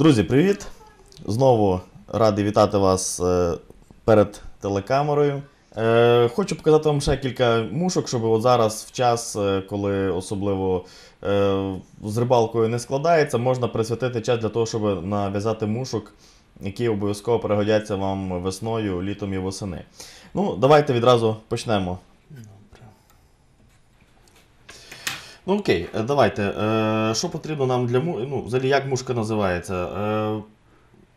Друзі, привіт! Знову радий вітати вас е, перед телекамерою. Е, Хочу показати вам ще кілька мушок, щоб от зараз, в час, е, коли особливо з рибалкою не складається, можна присвятити час для того, щоб нав'язати мушок, які обов'язково пригодяться вам весною, літом і восени. Ну, давайте відразу почнемо. Добре. Ну окей, е, давайте. Е, потрібно нам для му... Ну, взагалі, як мушка називається? Е,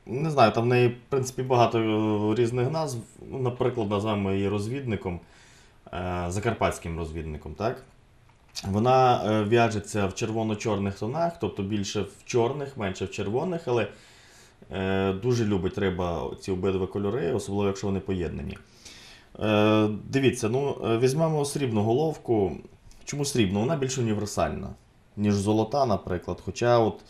не знаю, там в неї, в принципі, багато е, різних назв. Ну, наприклад, назвемо її розвідником, е, закарпатським розвідником, так? Вона е, в'яжеться в червоно-чорних тонах, тобто більше в чорних, менше в червоних, але е, дуже любить риба ці обидва кольори, особливо якщо вони поєднані. Е, дивіться, ну, візьмемо срібну головку. Чому срібна? Вона більш універсальна, ніж золота, наприклад. Хоча от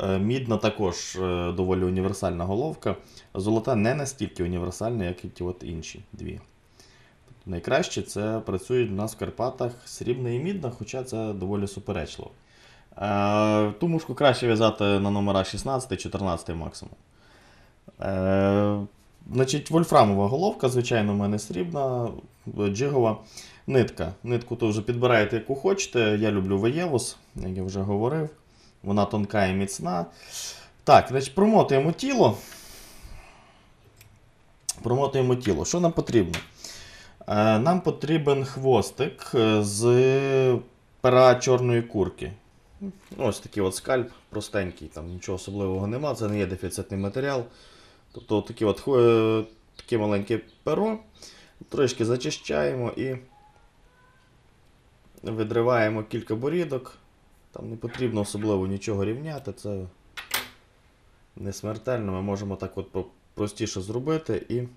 е, мідна також е, доволі універсальна головка. Золота не настільки універсальна, як і ті от інші дві. Найкраще це працюють в нас в Карпатах срібна і мідна, хоча це доволі суперечливо. Е, ту мушку краще в'язати на номера 16-14 максимум. Значить, вольфрамова головка, звичайно, в мене срібна, джигова. Нитка. Нитку то вже підбираєте, яку хочете. Я люблю Веєвус, як я вже говорив. Вона тонка і міцна. Так, значить, промотуємо тіло. Промотуємо тіло. Що нам потрібно? Е, нам потрібен хвостик з пера чорної курки. Ось такий от скальп, простенький, там нічого особливого нема, це не є дефіцитний матеріал. Тобто такі от, е, таке маленьке перо. Трішки зачищаємо і видриваємо кілька борідок. Там не потрібно особливо нічого рівняти, це не смертельно. Ми можемо так от простіше зробити і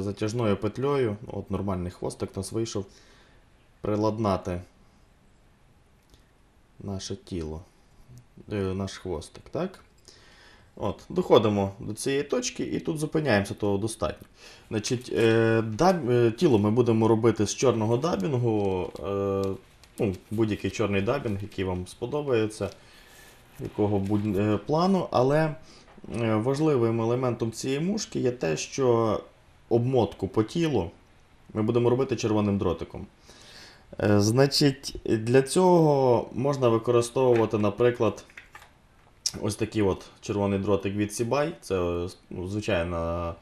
затяжною петлею, от нормальний хвостик нас вийшов, приладнати наше тіло, е, наш хвостик, так? От, доходимо до цієї точки і тут зупиняємося, того достатньо. Значить, е, даб, е, тіло ми будемо робити з чорного дабінгу. Е, ну, будь-який чорний дабінг, який вам сподобається, якого будь е, плану. Але е, важливим елементом цієї мушки є те, що обмотку по тілу ми будемо робити червоним дротиком. Е, значить, для цього можна використовувати, наприклад, ось такий от червоний дротик від Сібай. Це ну, звичайно,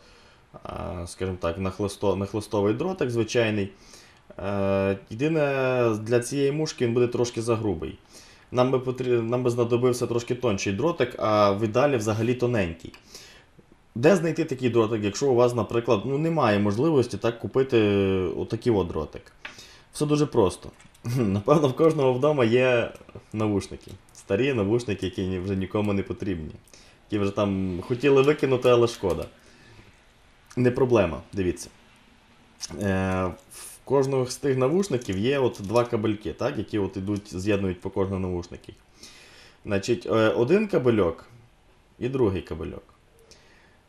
скажімо так, нахлистовий дротик звичайний. Е, Єдине, для цієї мушки він буде трошки загрубий. Нам би, потріб... Нам би знадобився трошки тонший дротик, а в ідеалі взагалі тоненький. Де знайти такий дротик, якщо у вас, наприклад, ну, немає можливості так купити отакий от дротик? Все дуже просто. Напевно, в кожного вдома є навушники. Старі навушники, які вже нікому не потрібні. Які вже там хотіли викинути, але шкода. Не проблема, дивіться. Е, в кожного з тих навушників є от два кабельки, так, які от ідуть, з'єднують по кожному навушники. Значить, е, один кабельок і другий кабельок.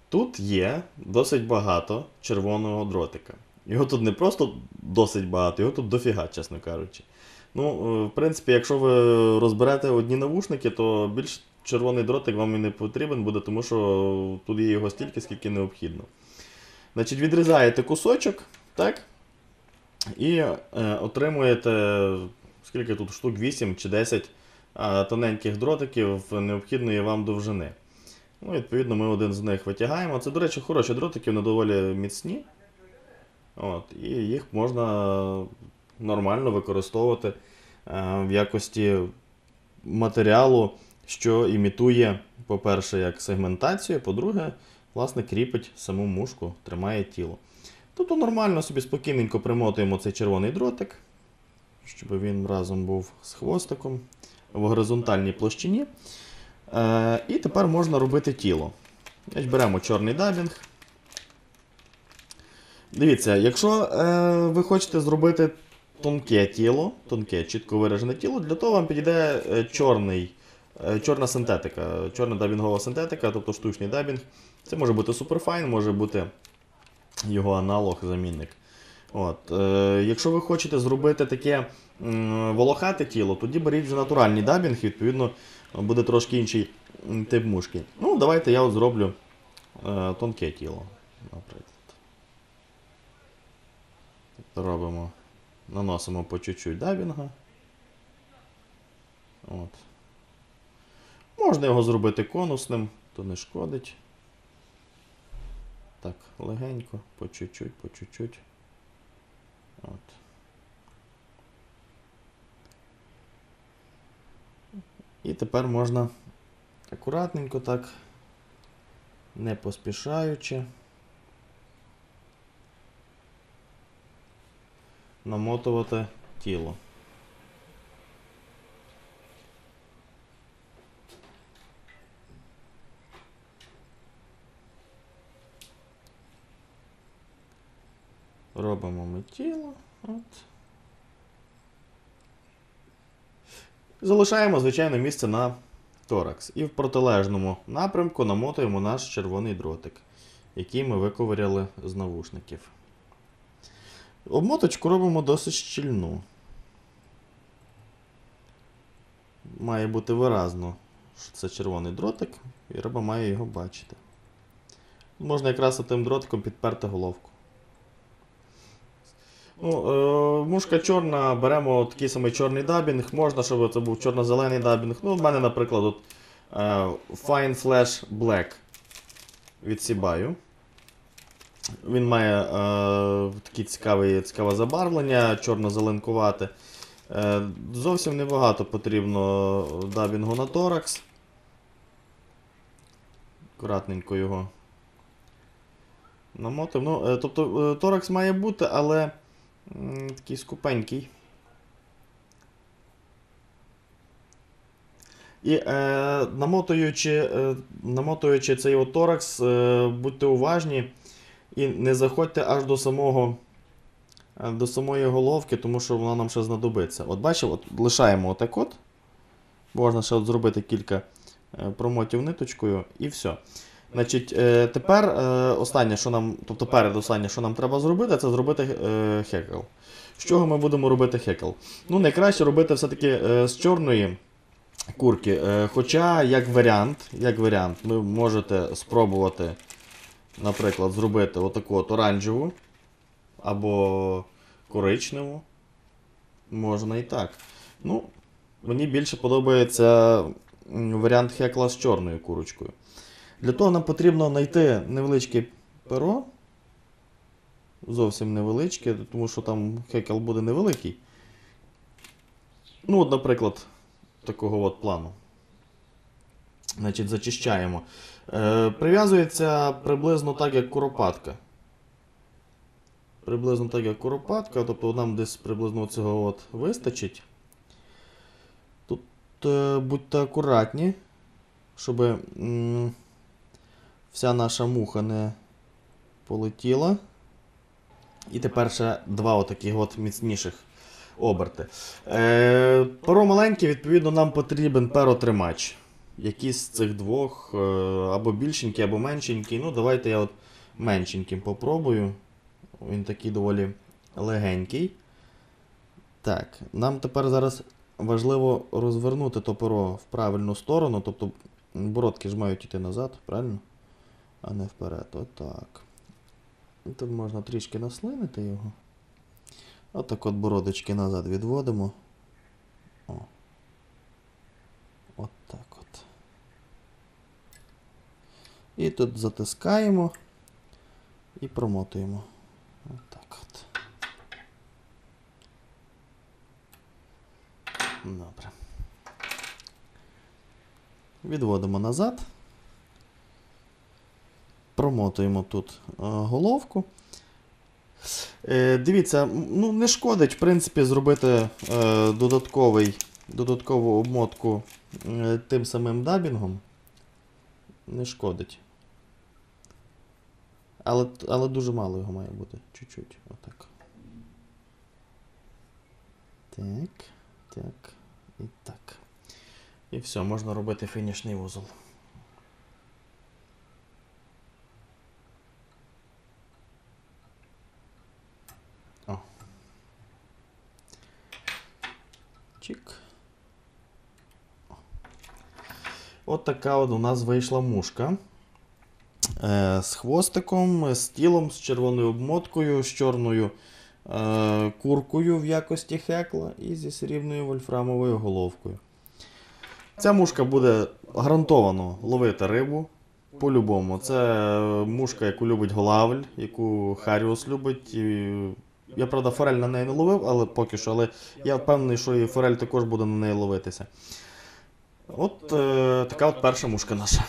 Тут є досить багато червоного дротика. Його тут не просто досить багато, його тут дофіга, чесно кажучи. Ну, е, в принципі, якщо ви розберете одні навушники, то більш червоний дротик вам і не потрібен буде, тому що тут є його стільки, скільки необхідно. Значить, відрізаєте кусочок, так? І е, отримуєте скільки тут штук 8 чи 10 е, тоненьких дротиків необхідної вам довжини. Ну, відповідно, ми один з них витягаємо. Це, до речі, хороші дротики, вони доволі міцні. От, і їх можна нормально використовувати е, в якості матеріалу, що імітує, по-перше, як сегментацію, по-друге, власне, кріпить саму мушку, тримає тіло. Тобто нормально собі спокійненько примотуємо цей червоний дротик, щоб він разом був з хвостиком в горизонтальній площині. Е, і тепер можна робити тіло. Беремо чорний дабінг. Дивіться, якщо е, ви хочете зробити тонке тіло, тонке, чітко виражене тіло, для того вам підійде е, чорний, е, чорна синтетика, чорна дабінгова синтетика, тобто штучний дабінг. Це може бути суперфайн, може бути його аналог, замінник. От, е, якщо ви хочете зробити таке волохате тіло, тоді беріть вже натуральний дабінг, відповідно, буде трошки інший тип мушки. Ну, давайте я от зроблю е, тонке тіло, наприклад. Робимо, наносимо по чуть-чуть дабінга. От. Можна його зробити конусним, то не шкодить. Так, легенько, по чуть-чуть, по чуть-чуть. От. І тепер можна акуратненько так, не поспішаючи. Намотувати тіло. Робимо ми тіло. От. Залишаємо, звичайно, місце на торакс. І в протилежному напрямку намотуємо наш червоний дротик, який ми виковиряли з навушників. Обмоточку робимо досить щільну. Має бути виразно, що це червоний дротик, і риба має його бачити. Можна якраз тим дротиком підперти головку. Ну, е, мушка чорна, беремо такий самий чорний дабінг. Можна, щоб це був чорно-зелений дабінг. Ну, в мене, наприклад, от, е, Fine Flash Black від Sibаю. Він має е, таке цікаве, цікаве забарвлення, чорно-зеленкувате. Е, зовсім небагато потрібно дабінгу на торакс. Акуратненько його намотив. Ну, е, тобто е, торакс має бути, але м, такий скупенький. І е, намотуючи, е, намотуючи цей торакс, е, будьте уважні і не заходьте аж до самого е, до самої головки, тому що вона нам ще знадобиться. От бачив, от лишаємо отак от. Можна ще от зробити кілька е, промотів ниточкою і все. Значить, е, тепер останнє, що нам, тобто передостаннє, що нам треба зробити, це зробити хекл. З чого ми будемо робити хекл? Ну, найкраще робити все-таки з чорної курки. Хоча, як варіант, як варіант, ви можете спробувати, наприклад, зробити отаку от оранжеву або коричневу. Можна і так. Ну, мені більше подобається варіант хекла з чорною курочкою. Для того нам потрібно знайти невеличке перо. Зовсім невеличке, тому що там хекел буде невеликий. Ну, от, наприклад, такого от плану. Значить, зачищаємо. Е, прив'язується приблизно так, як куропатка. Приблизно так, як куропатка, тобто нам десь приблизно цього от вистачить. Тут е, будьте акуратні, щоб вся наша муха не полетіла. І тепер ще два отаких от міцніших оберти. Е, перо маленьке, відповідно, нам потрібен перотримач. Якийсь з цих двох, е, або більшенький, або меншенький. Ну, давайте я от меншеньким попробую. Він такий доволі легенький. Так, нам тепер зараз важливо розвернути то перо в правильну сторону, тобто бородки ж мають йти назад, правильно? А не вперед. Отак. Тут можна трішки наслинити його. Отак от бородочки назад відводимо. О. От так от. І тут затискаємо і промотуємо. Отак от. Добре. Відводимо назад. Промотуємо тут е, головку. Е, дивіться, ну не шкодить, в принципі, зробити е, додатковий, додаткову обмотку тим самим дабінгом. Не шкодить. Але, але дуже мало його має бути. Чуть-чуть. Отак. Так, так і так. І все, можна робити фінішний вузол. О. Чик. О. От така от у нас вийшла мушка. Е, з хвостиком, з тілом, з червоною обмоткою, з чорною е, куркою в якості хекла і зі срібною вольфрамовою головкою. Ця мушка буде гарантовано ловити рибу. По-любому. Це е, мушка, яку любить Голавль, яку Харіус любить. Я, правда, форель на неї не ловив, але поки що, але я впевнений, що і форель також буде на неї ловитися. От е, така от перша мушка наша.